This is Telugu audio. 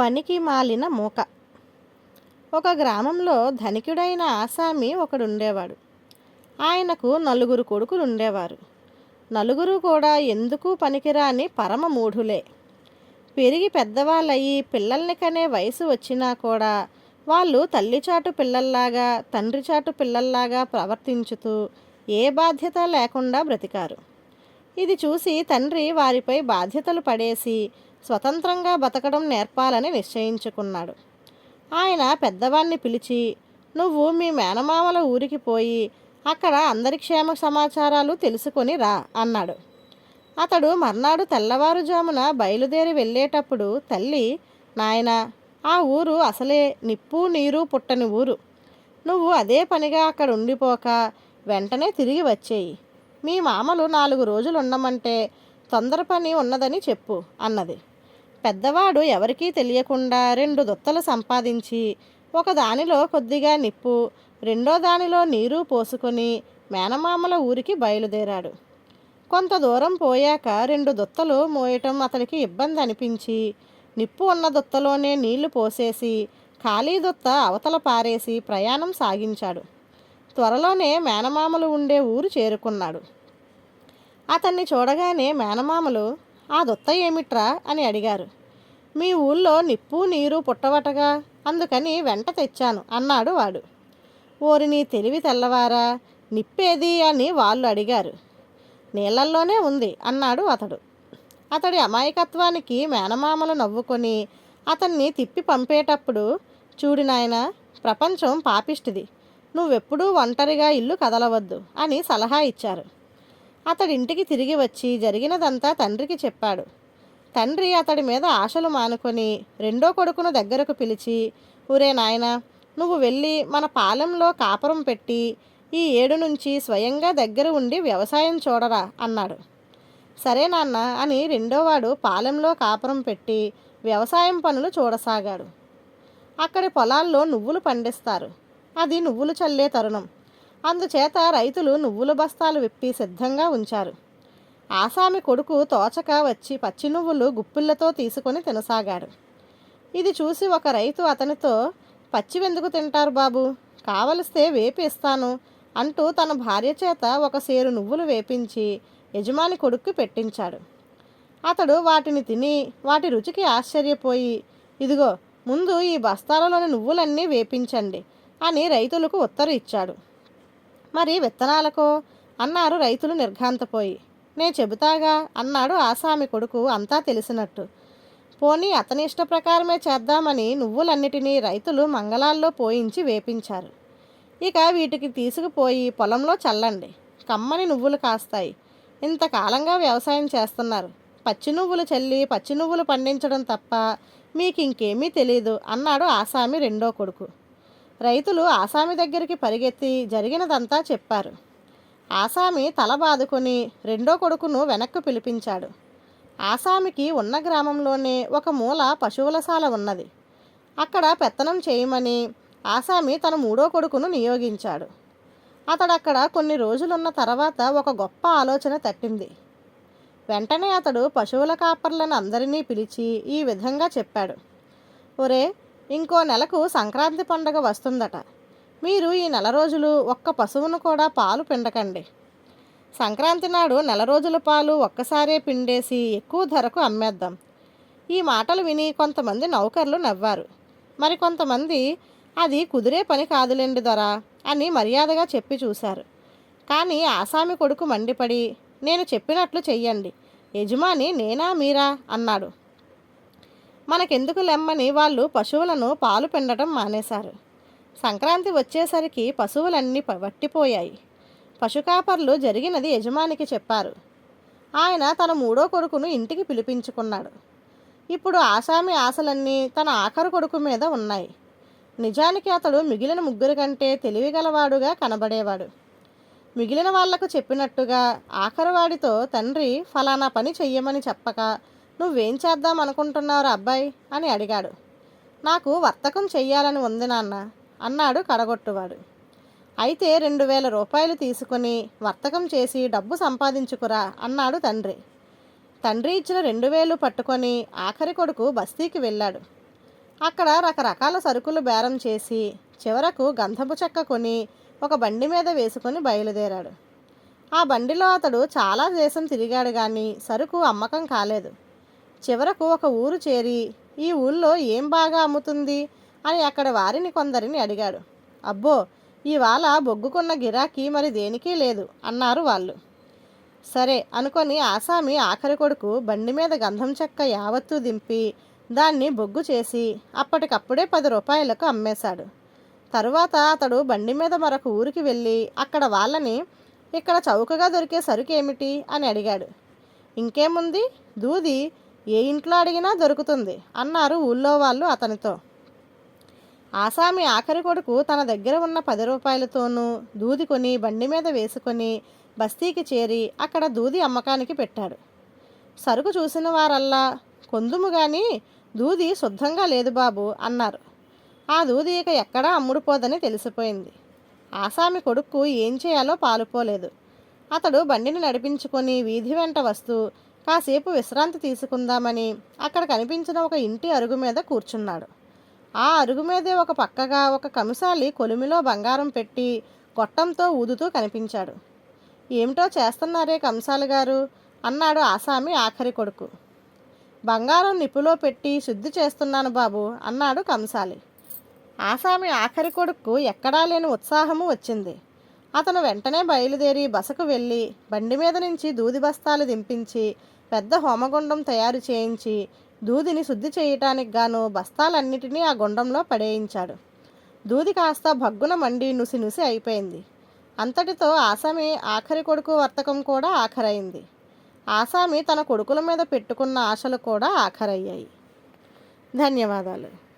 పనికి మాలిన మూక. ఒక గ్రామంలో ధనికుడైన ఆసామి ఒకడుండేవాడు. ఆయనకు నలుగురు కొడుకులు ఉండేవారు నలుగురు కూడా ఎందుకు పనికిరాని పరమ మూఢులే. పెరిగి పెద్దవాళ్ళయి పిల్లల్ని కనే వయసు వచ్చినా కూడా వాళ్ళు తల్లిచాటు పిల్లల్లాగా తండ్రిచాటు పిల్లల్లాగా ప్రవర్తించుతూ ఏ బాధ్యత లేకుండా బ్రతికారు. ఇది చూసి తండ్రి వారిపై బాధ్యతలు పడేసి స్వతంత్రంగా బతకడం నేర్పాలని నిశ్చయించుకున్నాడు. ఆయన పెద్దవాణ్ణి పిలిచి నువ్వు మీ మేనమామల ఊరికి పోయి అక్కడ అందరి క్షేమ సమాచారాలు తెలుసుకొని రా అన్నాడు. అతడు మర్నాడు తెల్లవారుజామున బయలుదేరి వెళ్ళేటప్పుడు తల్లి నాయనా ఆ ఊరు అసలే నిప్పు నీరు పుట్టని ఊరు. నువ్వు అదే పనిగా అక్కడ ఉండిపోక వెంటనే తిరిగి వచ్చేయి. మీ మామలు నాలుగు రోజులు ఉండమంటే తొందర పని ఉన్నదని చెప్పు అన్నది. పెద్దవాడు ఎవరికీ తెలియకుండా రెండు దొత్తలు సంపాదించి ఒక దానిలో కొద్దిగా నిప్పు రెండో దానిలో నీరు పోసుకొని మేనమామల ఊరికి బయలుదేరాడు. కొంత దూరం పోయాక రెండు దొత్తలు మోయటం అతనికి ఇబ్బంది అనిపించి నిప్పు ఉన్న దొత్తలోనే నీళ్ళు పోసేసి ఖాళీ దొత్త అవతల పారేసి ప్రయాణం సాగించాడు. త్వరలోనే మేనమామలు ఉండే ఊరు చేరుకున్నాడు. అతన్ని చూడగానే మేనమామలు ఆ దొత్త ఏమిట్రా అని అడిగారు. మీ ఊళ్ళో నిప్పు నీరు పుట్టవటగా? అందుకని వెంట తెచ్చాను అన్నాడు వాడు. ఓరిని తెలివి తెల్లవారా? నిప్పేది అని వాళ్ళు అడిగారు. నీళ్ళల్లోనే ఉంది అన్నాడు అతడు. అతడి అమాయకత్వానికి మేనమామలు నవ్వుకొని అతన్ని తిప్పి పంపేటప్పుడు చూడు నాయన ప్రపంచం పాపిష్టిది. నువ్వెప్పుడూ ఒంటరిగా ఇల్లు కదలవద్దు అని సలహా ఇచ్చారు. అతడింటికి తిరిగి వచ్చి జరిగినదంతా తండ్రికి చెప్పాడు. తండ్రి అతడి మీద ఆశలు మానుకొని రెండో కొడుకును దగ్గరకు పిలిచి ఊరే నాయన నువ్వు వెళ్ళి మన పాలెంలో కాపురం పెట్టి ఈ ఏడు నుంచి స్వయంగా దగ్గర ఉండి వ్యవసాయం చూడరా అన్నాడు. సరే నాన్న అని రెండోవాడు పాలెంలో కాపురం పెట్టి వ్యవసాయం పనులు చూడసాగాడు. అక్కడి పొలాల్లో నువ్వులు పండిస్తారు. అది నువ్వులు చల్లే తరుణం. అందుచేత రైతులు నువ్వుల బస్తాలు విప్పి సిద్ధంగా ఉంచారు. ఆసామి కొడుకు తోచక వచ్చి పచ్చి నువ్వులు గుప్పిళ్ళతో తీసుకొని తినసాగాడు. ఇది చూసి ఒక రైతు అతనితో పచ్చివెందుకు తింటారు బాబు? కావలిస్తే వేపిస్తాను అంటూ తన భార్య చేత ఒక సేరు నువ్వులు వేపించి యజమాని కొడుక్కి పెట్టించాడు. అతడు వాటిని తిని వాటి రుచికి ఆశ్చర్యపోయి ఇదిగో ముందు ఈ బస్తాలలోని నువ్వులన్నీ వేపించండి అని రైతులకు ఉత్తరు ఇచ్చాడు మరి విత్తనాలకో? అన్నారు రైతులు నిర్ఘాంతపోయి. నే చెబుతాగా అన్నాడు ఆసామి కొడుకు అంతా తెలిసినట్టు. పోనీ అతని ఇష్ట ప్రకారమే చేద్దామని నువ్వులన్నిటినీ రైతులు మంగళాల్లో పోయించి వేపించారు. ఇక వీటికి తీసుకుపోయి పొలంలో చల్లండి. కమ్మని నువ్వులు కాస్తాయి. ఇంతకాలంగా వ్యవసాయం చేస్తున్నారు. పచ్చి నువ్వులు చల్లి పచ్చి నువ్వులు పండించడం తప్ప మీకు ఇంకేమీ తెలియదు అన్నాడు ఆసామి రెండో కొడుకు. రైతులు ఆసామి దగ్గరికి పరిగెత్తి జరిగినదంతా చెప్పారు. ఆసామి తల బాదుకొని రెండో కొడుకును వెనక్కు పిలిపించాడు. ఆసామికి ఉన్న గ్రామంలోనే ఒక మూల పశువులశాల ఉన్నది. అక్కడ పెత్తనం చేయమని ఆసామి తన మూడో కొడుకును నియోగించాడు. అతడు అక్కడ కొన్ని రోజులున్న తర్వాత ఒక గొప్ప ఆలోచన తట్టింది. వెంటనే అతడు పశువుల కాపర్లను అందరినీ పిలిచి ఈ విధంగా చెప్పాడు. ఒరే ఇంకో నెలకు సంక్రాంతి పండగ వస్తుందట. మీరు ఈ నెల రోజులు ఒక్క పశువును కూడా పాలు పిండకండి. సంక్రాంతి నాడు నెల రోజుల పాలు ఒక్కసారే పిండేసి ఎక్కువ ధరకు అమ్మేద్దాం. ఈ మాటలు విని కొంతమంది నౌకర్లు నవ్వారు. మరి కొంతమంది అది కుదిరే పని కాదులేండి దొర అని మర్యాదగా చెప్పి చూశారు. కానీ ఆసామి కొడుకు మండిపడి నేను చెప్పినట్లు చెయ్యండి. యజమాని నేనా మీరా? అన్నాడు. మనకెందుకు లెమ్మని వాళ్ళు పశువులను పాలు పిండటం మానేశారు. సంక్రాంతి వచ్చేసరికి పశువులన్నీ వట్టిపోయాయి. పశుకాపర్లు జరిగినది యజమానికి చెప్పారు. ఆయన తన మూడో కొడుకును ఇంటికి పిలిపించుకున్నాడు. ఇప్పుడు ఆసామి ఆశలన్నీ తన ఆఖరు కొడుకు మీద ఉన్నాయి. నిజానికి అతడు మిగిలిన ముగ్గురి కంటే తెలివిగలవాడుగా కనబడేవాడు. మిగిలిన వాళ్ళకు చెప్పినట్టుగా ఆఖరువాడితో తండ్రి ఫలానా పని చెయ్యమని చెప్పక నువ్వేం చేద్దాం అనుకుంటున్నావు అబ్బాయి? అని అడిగాడు. నాకు వర్తకం చెయ్యాలని ఉంది నాన్న అన్నాడు కడగొట్టువాడు. అయితే రెండు వేల రూపాయలు తీసుకుని వర్తకం చేసి డబ్బు సంపాదించుకురా అన్నాడు తండ్రి. తండ్రి ఇచ్చిన రెండు వేలు పట్టుకొని ఆఖరి కొడుకు బస్తీకి వెళ్ళాడు. అక్కడ రకరకాల సరుకులు బేరం చేసి చివరకు గంధపు చెక్క కొని ఒక బండి మీద వేసుకొని బయలుదేరాడు. ఆ బండిలో అతడు చాలా దేశం తిరిగాడు కానీ సరుకు అమ్మకం కాలేదు. చివరకు ఒక ఊరు చేరి ఈ ఊళ్ళో ఏం బాగా అమ్ముతుంది? అని అక్కడ వారిని కొందరిని అడిగాడు. అబ్బో ఇవాళ బొగ్గుకున్న గిరాకీ మరి దేనికీ లేదు అన్నారు వాళ్ళు. సరే అనుకొని ఆసామి ఆఖరి కొడుకు బండి మీద గంధం చెక్క యావత్తూ దింపి దాన్ని బొగ్గు చేసి అప్పటికప్పుడే పది రూపాయలకు అమ్మేశాడు. తరువాత అతడు బండి మీద మరొక ఊరికి వెళ్ళి అక్కడ వాళ్ళని ఇక్కడ చౌకగా దొరికే సరుకు ఏమిటి అని అడిగాడు. ఇంకేముంది? దూది ఏ ఇంట్లో అడిగినా దొరుకుతుంది అన్నారు ఊళ్ళో వాళ్ళు అతనితో. ఆసామి ఆఖరి కొడుకు తన దగ్గర ఉన్న పది రూపాయలతోనూ దూది కొని బండి మీద వేసుకొని బస్తీకి చేరి అక్కడ దూది అమ్మకానికి పెట్టాడు. సరుకు చూసిన వారల్లా కొందుము కానీ దూది శుద్ధంగా లేదు బాబు అన్నారు. ఆ దూది ఇక ఎక్కడా అమ్ముడుపోదని తెలిసిపోయింది. ఆసామి కొడుకు ఏం చేయాలో పాలుపోలేదు. అతడు బండిని నడిపించుకొని వీధి వెంట వస్తూ కాసేపు విశ్రాంతి తీసుకుందామని అక్కడ కనిపించిన ఒక ఇంటి అరుగు మీద కూర్చున్నాడు. ఆ అరుగు మీదే ఒక పక్కగా ఒక కమిసాలి కొలిమిలో బంగారం పెట్టి గొట్టంతో ఊదుతూ కనిపించాడు. ఏమిటో చేస్తున్నారే కంసాలి గారు? అన్నాడు ఆసామి ఆఖరి కొడుకు. బంగారం నిప్పులో పెట్టి శుద్ధి చేస్తున్నాను బాబు అన్నాడు కంసాలి ఆసామి ఆఖరి కొడుకు ఎక్కడా లేని ఉత్సాహము వచ్చింది. అతను వెంటనే బయలుదేరి బసకు వెళ్ళి బండి మీద నుంచి దూది బస్తాలు దింపించి పెద్ద హోమగుండం తయారు చేయించి దూదిని శుద్ధి చేయటానికి గాను బస్తాలన్నిటినీ ఆ గుండంలో పడేయించాడు. దూది కాస్త భగ్గున మండి నుసి నుసి అయిపోయింది. అంతటితో ఆసామి ఆఖరి కొడుకు వర్తకం కూడా ఆఖరైంది. ఆసామి తన కొడుకుల మీద పెట్టుకున్న ఆశలు కూడా ఆఖరయ్యాయి. ధన్యవాదాలు.